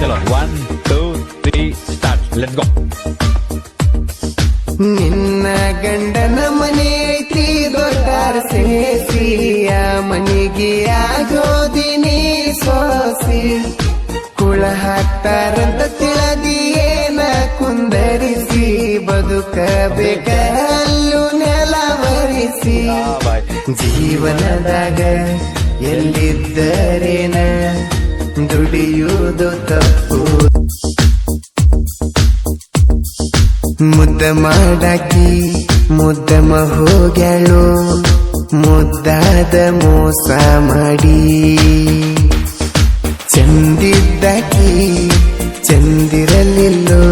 ಚಲೋ one two three start let go ನಿನ್ನ ಗಂಡನ ಮನೆ ಐತಿ ದೊಡ್ಡಾರ ಸೇಸಿಯ ಮನಿಗೆ ಆಗೋದಿನಿ ಸೋಸಿ. ಕುಳ ಹಾಕ್ತಾರಂತ ತಿಳಿದಿಯೇನ ಕುಂದರಿಸಿ ಬದುಕಬೇಕಲ್ಲೂ ನೆಲವರಿಸಿ ಜೀವನದಾಗ ಎಲ್ಲಿದ್ದರೇನ? ದುಡಿಯುವುದು ತಪ್ಪು. ಮುದ್ದ ಮಾಡಾಕಿ ಮುದ್ದಮ ಹೋಗ್ಯಾಳು ಮುದ್ದಾದ ಮೋಸ ಮಾಡಿ. ಚಂದಿದ್ದಾಕಿ, ಚಂದಿರಲಿಲ್ಲೋ,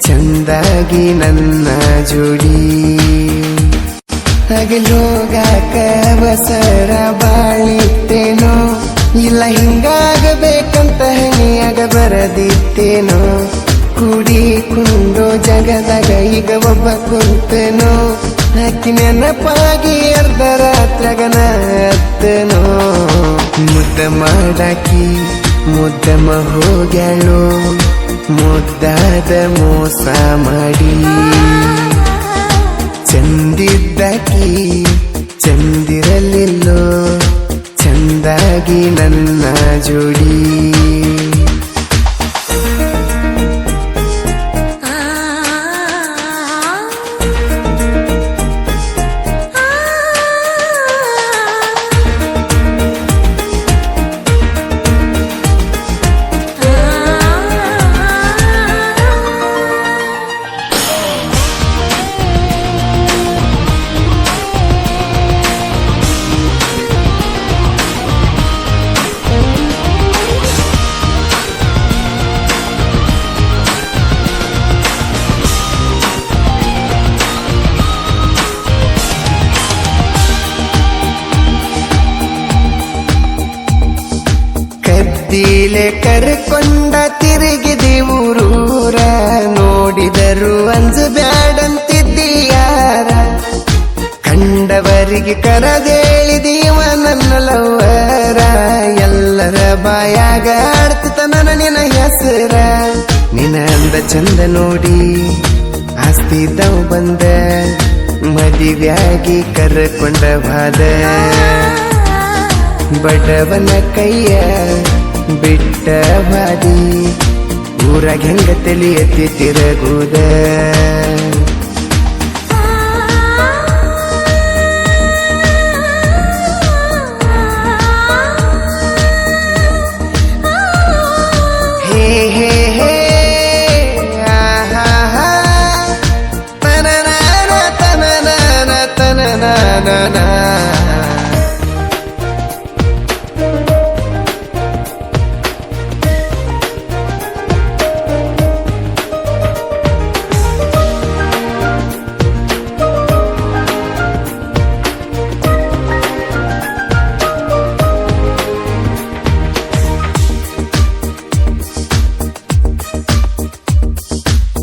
ಚಂದಾಗಿ ನನ್ನ ಜೋಡಿ. ಹಗಲೋಗಾಕ ಅವಸರ ಬಾಳಿತ್ತೇನೋ ಇಲ್ಲ ಹಿಂಗಾಗಬೇಕಂತ ಹೆಣಿಯಾಗ ಬರದಿತ್ತೇನೋ. ಕುಡಿ ಕುಂಡು ಜಗದಾಗ ಈಗ ಒಬ್ಬ ಕುಂತೇನೋ. ಹಾಕಿ ನೆನಪಾಗಿ ಅರ್ಧ ರಾತ್ರಗನ ಅತ್ತನೋ ಮುದ್ದ ಮಾಡಾಕಿ ಮುದ್ದಮ ಹೋಗ್ಯಾಳು. ಮುದ್ದಾದ ಮೋಸ ಮಾಡಿ. ಚಂದಿದ್ದಾಕಿ, ಚಂದಿರಲಿಲ್ಲೋ. ಚಂದಾಗಿ ನನ್ನ ಜೋಡಿ. ಕತ್ತಿಲೆ ಕರ್ಕೊಂಡ ತಿರುಗಿದಿ ಊರೂರ ನೋಡಿದರು ಅಂಜು ಬ್ಯಾಡಂತಿದ್ದೀಯಾರ. ಕಂಡವರಿಗೆ ಕರದೇಳಿದೀವ ನನ್ನ ಲವ್ವರ. ಎಲ್ಲರ ಬಾಯಾಗ ಆಡ್ತಿತ ನನ್ನ ನಿನ ಹೆಸರ. ನಿನ ಅಂದ ಚಂದ ನೋಡಿ ಆಸ್ತಿ ತಾವು ಬಂದ. ಮದುವೆಯಾಗಿ ಕರ್ಕೊಂಡ ಬಾದ. ಬಡವನ ಕೈಯ ಬಿಟ್ಟ ಬಾದಿ ಊರಾಗ ಹೆಂಗ ತಿಳಿಯತಿ ತಿರಗುದ? ಹೇ ಹೇ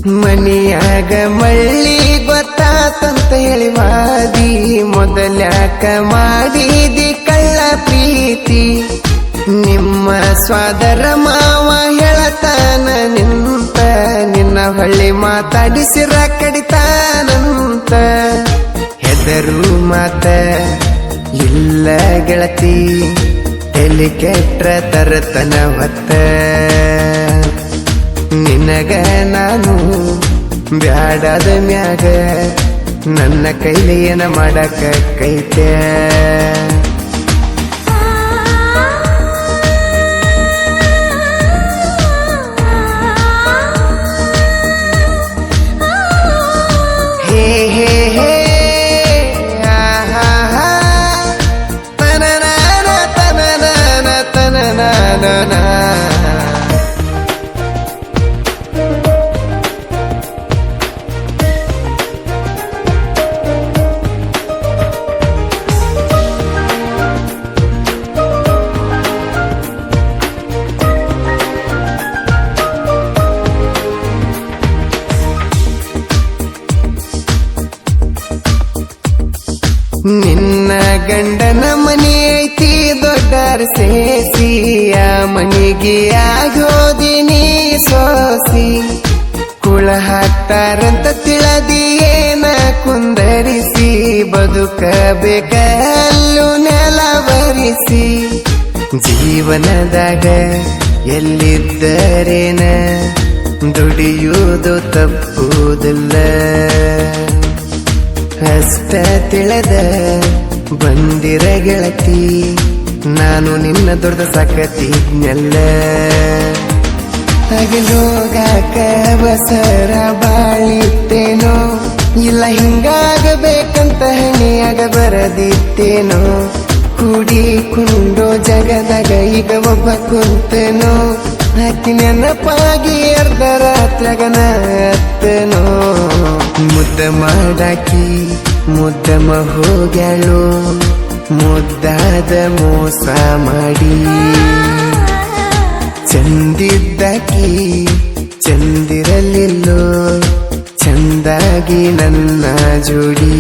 ಮನಿಯಾಗ ಮಳ್ಳಿ ಗೊತ್ತಾತಂತ ಹೇಳಿ ಮಾದಿ ಮೊದಲ್ಯಾಕ ಮಾಡಿದಿ ಕಳ್ಳ ಪ್ರೀತಿ? ನಿಮ್ಮ ಸ್ವಾದರ ಮಾವ ಹೇಳತಾನ ನಿಂತ ನಿನ್ನ ಹೊಳ್ಳಿ ಮಾತಾಡಿಸಿರ ಕಡಿತಾನಂತ. ಹೆದರು ಮಾತ ಇಲ್ಲ ಗೆಳತಿ, ತಲೆ ಕೆಟ್ಟ ತರತನ ಹೊತ್ತ. ನಿನಗ ನಾನು ಬ್ಯಾಡದ ಮ್ಯಾಗ ನನ್ನ ಕೈಲಿ ಏನ ಮಾಡಕ ಕೈತೆ ನಿನ್ನ ಗಂಡನ ಮನೆ ಐತಿ, ದೊಡ್ಡರ ಸೇಸಿಯ ಮನೆಗೆ ಆಗೋದಿನಿ ಕುಳ ಹಾಕ್ತಾರಂತ ತಿಳದಿ ಏನ ಕುಂದರಿಸಿ ಬದುಕಬೇಕಲ್ಲು ನೆಲವರಿಸಿ ಜೀವನದಾಗ ಎಲ್ಲಿದ್ದರೇನ, ದುಡಿಯುವುದು ತಪ್ಪುವುದಿಲ್ಲ ಅಷ್ಟ ತಿಳದ ಬಂದಿರ ಗೆಳತಿ, ನಾನು ನಿನ್ನ ದೊಡ್ಡ ಸಕತಿದ್ನೆಲ್ಲ. ಹಗಲೋಗಾಕ ಬಸರ ಬಾಳಿತ್ತೇನೋ, ಇಲ್ಲ ಹಿಂಗಾಗಬೇಕಂತ ಹಣಿಯಾಗ ಬರದಿತ್ತೇನೋ. ಕುಡಿ ಕುಂಡೋ ಜಗದಾಗ ಈಗ ಒಬ್ಬ ಕುಂತೇನೋ ಹಾಕಿ ನೆನಪಾಗಿ ಅರ್ಧ ರಾತ್ರಿಗನ ಅತ್ತನೋ ಮುದ್ದ ಮಾಡಾಕಿ ಮುದ್ದಮ ಹೋಗ್ಯಾಳು ಮುದ್ದಾದ ಮೋಸ ಮಾಡಿ. ಚಂದಿದ್ದಕಿ ಚಂದಿರಲಿಲ್ಲೋ ಚಂದಾಗಿ ನನ್ನ ಜೋಡಿ.